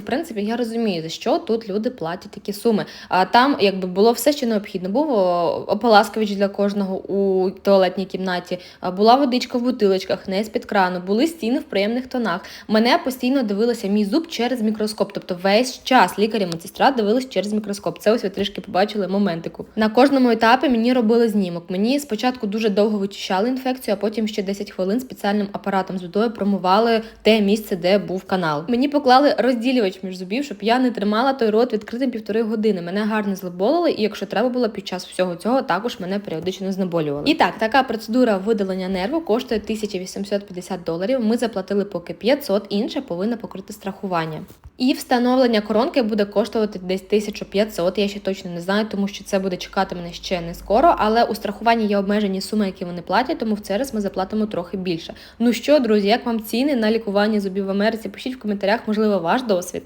В принципі, я розумію, за що тут люди платять такі суми. А там, якби було все, що необхідно. Був ополаскувач для кожного у туалетній кімнаті, була водичка в бутилочках, не з-під крану, були стіни в приємних тонах. Мене постійно дивилася мій зуб через мікроскоп. Тобто весь час лікар і медсестра дивились через мікроскоп. Це ось ви трішки побачили моментику. На кожному етапі мені робили знімок. Мені спочатку дуже довго вичищали інфекцію, а потім ще 10 хвилин спеціальним апаратом з водою промивали те місце, де був канал. Мені поклали розділювач між зубів, щоб я не тримала той рот відкритим півтори години. Мене гарно знеболили, і якщо треба було під час всього цього, також мене періодично знеболювали. І так, така процедура видалення нерву коштує 1850 доларів. Ми заплатили поки 500, інше повинна покрити страхування. І встановлення коронки буде коштувати десь 1500, я ще точно не знаю, тому що це буде чекати мене ще не скоро. Але у страхуванні є обмежені суми, які вони платять, тому в цей раз ми заплатимо трохи більше. Ну що, друзі, як вам ціни на лікування зубів в Америці? Пишіть в коментарях, можливо, ваш досвід.